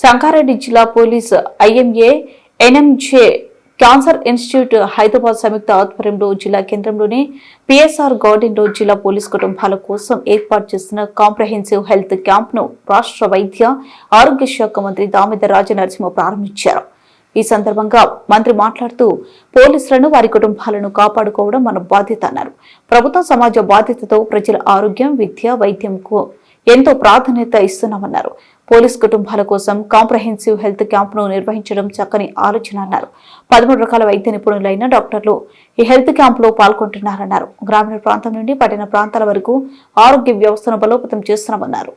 సంగారెడ్డి జిల్లా police IMA NMJ cancer institute Hyderabad సంయుక్త ఆధ్వర్యంలో జిల్లా కేంద్రంలోని పిఎస్ఆర్ గార్డెన్లో జిల్లా పోలీస్ కుటుంబాల కోసం ఏర్పాటు చేసిన కాంప్రహెన్సివ్ హెల్త్ క్యాంప్ను రాష్ట్ర వైద్య ఆరోగ్య శాఖ మంత్రి దామోదర్ రాజనరసింహ ప్రారంభించారు. ఈ సందర్భంగా మంత్రి మాట్లాడుతూ పోలీసులను వారి కుటుంబాలను కాపాడుకోవడం మన బాధ్యత అన్నారు. ప్రభుత్వం సమాజ బాధ్యతతో ప్రజల ఆరోగ్యం విద్య వైద్యంకు ఎంతో ప్రాధాన్యత ఇస్తున్నామన్నారు. పోలీస్ కుటుంబాల కోసం కాంప్రహెన్సివ్ హెల్త్ క్యాంప్ను నిర్వహించడం చక్కని ఆలోచన అన్నారు. పదమూడు రకాల వైద్య నిపుణులైన డాక్టర్లు ఈ హెల్త్ క్యాంప్లో పాల్గొంటున్నారన్నారు. గ్రామీణ ప్రాంతం నుండి పట్టణ ప్రాంతాల వరకు ఆరోగ్య వ్యవస్థను బలోపేతం చేస్తున్నామన్నారు.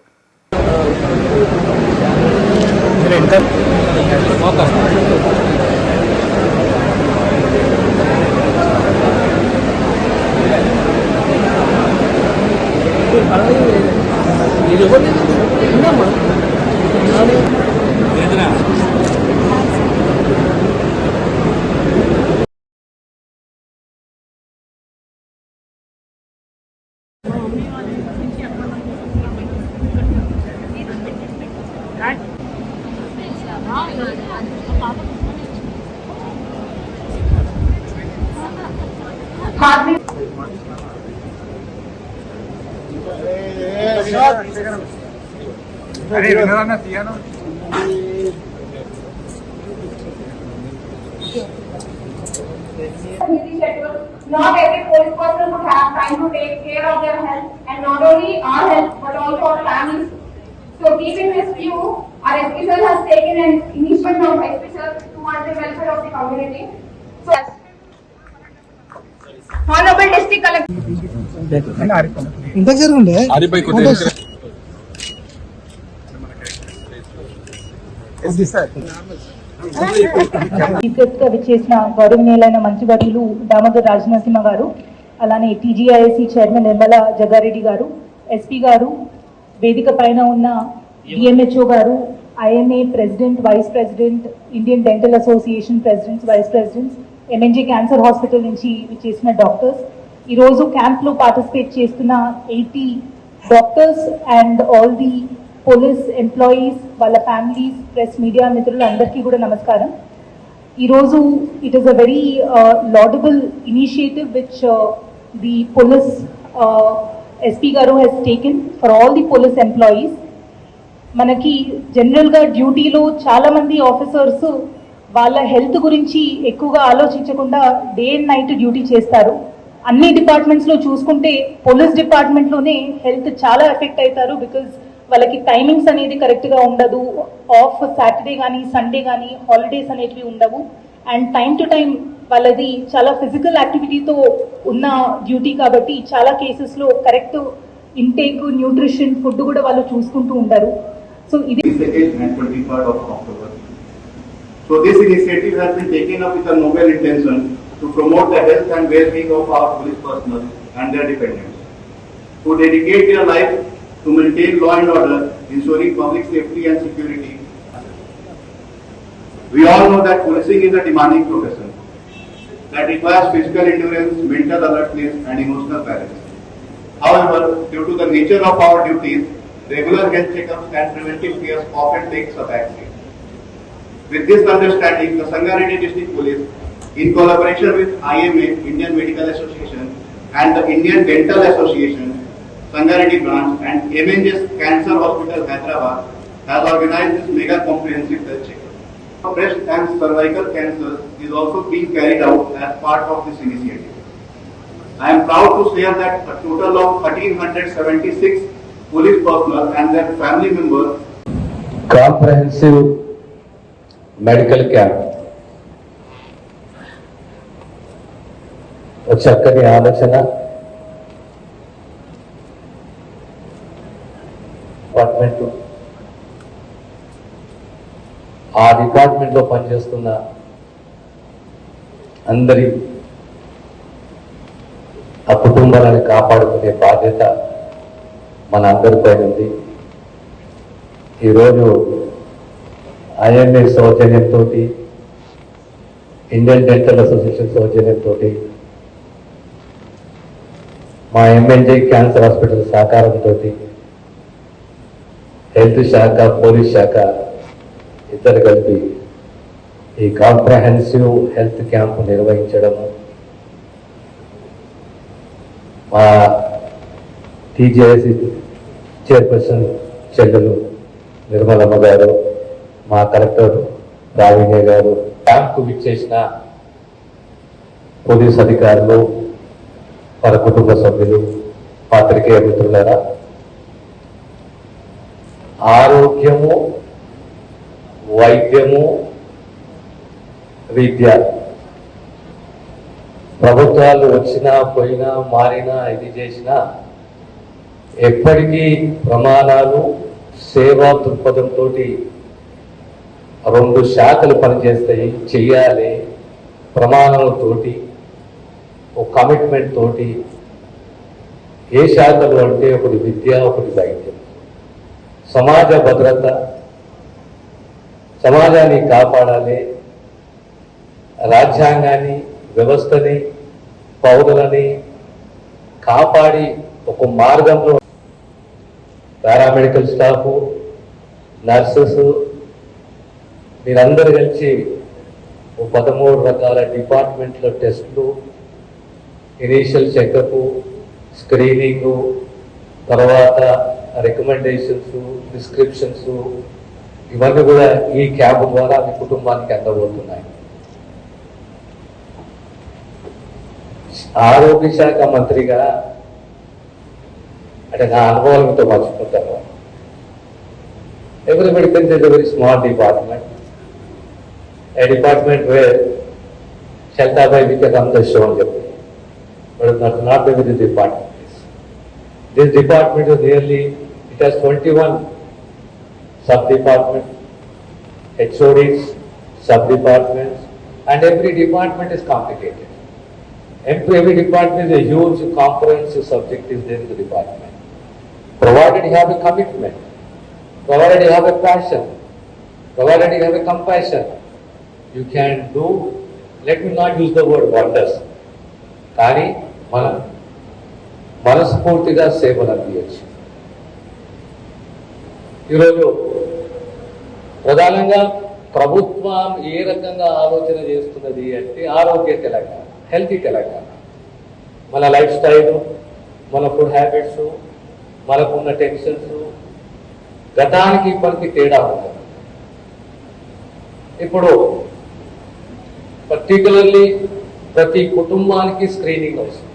అరే వినరాన్న తీయను busy schedule. Not every police person would have time to take care of their health and not only our health but also our families. So keeping this view, our SP sir has taken an initiative of SP sir towards the welfare of the community. District Collector. ఇంతకు జరుగుండే? ఆదిపై కొద్దిగా చీఫ్గా విచ్చేసిన గౌరవనీయులైన మంత్రివర్యులు దామోదర్ రాజనరసింహ గారు అలానే TGISC chairman Nirmala Jaggareddy గారు SP గారు వేదిక పైన ఉన్న డిఎంహెచ్ఓ గారు IMA president vice president Indian dental association presidents vice presidents MNJ cancer hospital నుంచి చేసిన డాక్టర్స్. ఈరోజు క్యాంప్లో పార్టిసిపేట్ చేస్తున్న eighty doctors and all the police employees వాళ్ళ ఫ్యామిలీస్ ప్రెస్ మీడియా మిత్రులు అందరికీ కూడా నమస్కారం. ఈరోజు it is a very laudable initiative which the police SP గారు has taken for all the police employees మనకి జనరల్గా డ్యూటీలో చాలామంది ఆఫీసర్స్ వాళ్ళ హెల్త్ గురించి ఎక్కువగా ఆలోచించకుండా డే అండ్ నైట్ డ్యూటీ చేస్తారు. అన్ని డిపార్ట్మెంట్స్లో చూసుకుంటే పోలీస్ డిపార్ట్మెంట్లోనే హెల్త్ చాలా ఎఫెక్ట్ అవుతారు బికాజ్ వాళ్ళకి టైమింగ్స్ అనేది కరెక్ట్గా ఉండదు. ఆఫ్ సాటర్డే కానీ సండే కానీ హాలిడేస్ అనేటివి ఉండవు. అండ్ టైం టు టైం వాళ్ళది చాలా ఫిజికల్ యాక్టివిటీతో ఉన్న డ్యూటీ కాబట్టి చాలా కేసెస్లో కరెక్ట్ ఇంటేక్ న్యూట్రిషన్ ఫుడ్ కూడా వాళ్ళు చూసుకుంటూ ఉంటారు సో ఇది So this initiative has been taken up with a noble intention to promote the health and well-being of our police personnel and their dependents, who dedicate their life to maintain law and order, ensuring public safety and security. We all know that policing is a demanding profession that requires physical endurance, mental alertness, and emotional balance. However, due to the nature of our duties, regular health checkups and preventive cares often takes a backseat. With this understanding, the Sangareddy District Police, in collaboration with IMA, Indian Medical Association, and the Indian Dental Association, Sangareddy branch, and MNS Cancer Hospital, Hyderabad, has organized this mega comprehensive health checkup. Breast and cervical cancer is also being carried out as part of this initiative. I am proud to share that a total of 1376 police personnel and their family members comprehensive medical camp. ఒక చక్కటి ఆలోచన. Department ఆ డిపార్ట్మెంట్లో పనిచేస్తున్న అందరి ఆ కుటుంబాలను కాపాడుకునే బాధ్యత మన అందరిపై ఉంది ఈరోజు ఐఎంఏ సౌజన్యంతో ఇండియన్ డెంటల్ అసోసియేషన్ సౌజన్యంతో మా ఎంఎన్జే క్యాన్సర్ హాస్పిటల్ సహకారంతో హెల్త్ శాఖ పోలీస్ శాఖ ఇద్దరు కలిపి ఈ కాంప్రహెన్సివ్ హెల్త్ క్యాంప్ నిర్వహించడము మా టీజేఎస్ చైర్పర్సన్ చెల్లెలు నిర్మలమ్మ గారు మా కలెక్టర్ రావిణ్య గారు క్యాంప్కు విచ్చేసిన పోలీస్ అధికారులు వారి కుటుంబ సభ్యులు పాత్రికేయ మిత్రులారా ఆరోగ్యము వైద్యము విద్య ప్రభుత్వాలు వచ్చినా పోయినా మారినా ఇది చేసినా ఎప్పటికీ ప్రమాణాలు సేవా దృక్పథంతో రెండు శాఖలు పనిచేస్తాయి చెయ్యాలి ప్రమాణాలతోటి ఒక కమిట్మెంట్ తోటి. ఏ శాఖలు అంటే ఒకటి విద్య ఒకటి వైద్యం. సమాజ భద్రత సమాజాన్ని కాపాడాలి రాజ్యాంగాన్ని వ్యవస్థని పౌరులని కాపాడి ఒక మార్గంలో. పారామెడికల్ స్టాఫ్ నర్సెస్ మీరందరూ కలిసి ఓ పదమూడు రకాల డిపార్ట్మెంట్ల టెస్టులు ఇనీషియల్ చెకప్ స్క్రీనింగు తర్వాత రికమెండేషన్స్ ప్రిస్క్రిప్షన్స్ ఇవన్నీ కూడా ఈ క్యాంప్ ద్వారా మీ కుటుంబానికి అందబోతున్నాయి ఆరోగ్య శాఖ మంత్రిగా అంటే నా అనుభవాలతో మర్చిపోతారు ఎవరి medical is a department. A department where Shaltabai became the show on but not, not with the department. This department is nearly, it has twenty-one sub-department, HODs, sub-departments, and every department is complicated. Every, department is a huge comprehensive subject is the department. Provided you have a commitment, provided you have a passion, provided you have a compassion, you can do let me not use the word wonders కానీ మనం మనస్ఫూర్తిగా సేవలు అందించచ్చు ఈరోజు ప్రధానంగా ప్రభుత్వం ఏ రకంగా ఆలోచన చేస్తున్నది అంటే ఆరోగ్య తెలంగాణ హెల్తీ తెలంగాణ. మన లైఫ్ స్టైల్ మన ఫుడ్ హ్యాబిట్స్ మనకున్న టెన్షన్స్ గతానికి ఇప్పటికి తేడా ఉంటుంది ఇప్పుడు పర్టికులర్లీ ప్రతి కుటుంబానికి స్క్రీనింగ్ అవసరం.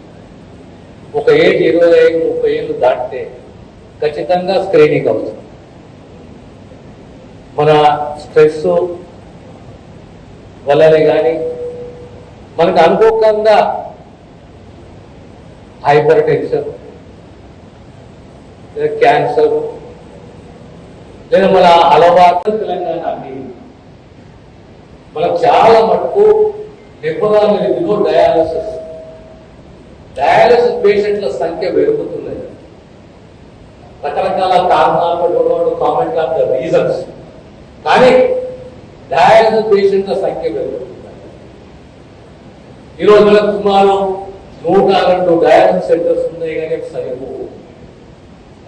ఒక ఏజ్ ఇరవై ఐదు ముప్పై ఏళ్ళు దాటితే ఖచ్చితంగా స్క్రీనింగ్ అవసరం. మన స్ట్రెస్ వల్లనే కానీ మనకు అనుకోకుండా హైపర్ టెన్షన్ లేదా క్యాన్సర్ లేదా మన అలవాటు తెలంగాణ అన్ని. మనకు చాలా మటుకు నిపుణుల నిధిలో డయాలసిస్ డయాలసిస్ పేషెంట్ల సంఖ్య పెరుగుతున్నది రకరకాల కారణాలు కామెంట్ ఆఫ్ ద రీజన్స్ కానీ డయాలసిస్ పేషెంట్ల సంఖ్య పెరుగుతుంది. ఈరోజు మనకు సుమారు నూట రెండు డయాలసిస్ సెంటర్స్ ఉన్నాయి కానీ సరిపోవు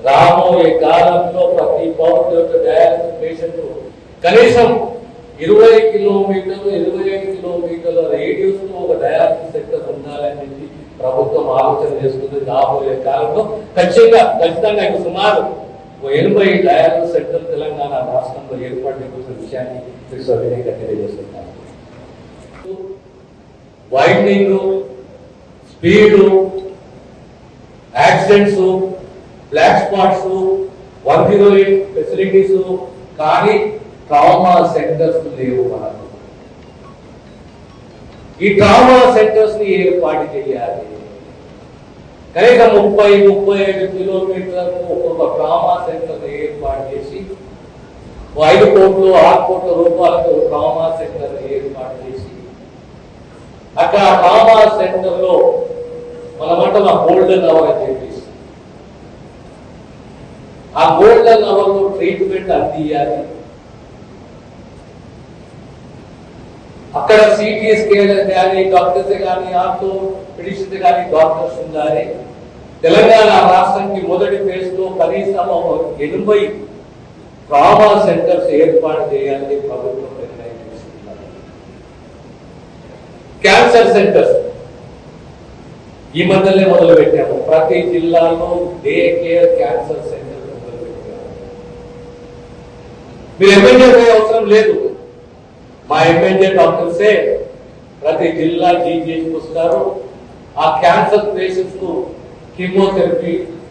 రాబోయే కాలంలో ప్రతి పౌరుడు యొక్క డయాలసిస్ పేషెంట్ కనీసం ఇరవై కిలోమీటర్లు ఇరవై ఐదు కిలోమీటర్ల రేడియస్లో ఒక డయాలసిస్ సెంటర్ ఉండాలని చెప్పి ప్రభుత్వం ఆలోచన చేస్తుంది రాబోయే కాలంలో ఖచ్చితంగా ఖచ్చితంగా ఇక సుమారు ఎనభై డయాలసిస్ సెంటర్ తెలంగాణ రాష్ట్రంలో ఏర్పడిన విషయాన్ని తెలియజేస్తున్నారు. సవినయంగా winding speed accidents black spots one facilities కానీ ట్రామా సెంటర్స్ లేవు మనకు ఈ ట్రామా సెంటర్స్ని ఏర్పాటు చేయాలి? కనీసం ముప్పై ముప్పై ఐదు కిలోమీటర్లకు ఒక్కొక్క ట్రామా సెంటర్ ఏర్పాటు చేసి ఐదు కోట్లు ఆరు కోట్ల రూపాయలతో ట్రామా సెంటర్ ఏర్పాటు చేసి అక్కడ ట్రామా సెంటర్లో మనమంట మా గోల్డెన్ అవర్ అని చెప్పేసి ఆ గోల్డెన్ అవర్లో ట్రీట్మెంట్ అందియాలి అక్కడ సిటీ కానీ డాక్టర్స్ కానీ ఆర్థో మెడిసిన్స్ కానీ డాక్టర్స్ ఉండాలి. తెలంగాణ రాష్ట్రానికి మొదటి ఫేజ్లో కనీసం ఎనభై ట్రామా సెంటర్స్ ఏర్పాటు చేయాలని ప్రభుత్వం నిర్ణయం తీసుకున్నారు క్యాన్సర్ సెంటర్స్ ఈ మధ్యనే మొదలు పెట్టాము ప్రతి జిల్లాలో డే కేర్ క్యాన్సర్ సెంటర్ మొదలు పెట్టాము మీరు ఎమ్మెల్యే అవసరం లేదు. మా ఎమ్మెల్యే డాక్టర్సే ప్రతి జిల్లా జీజీ వస్తారు. ఆ క్యాన్సర్ పేషెంట్స్కు కీమోథెరపీ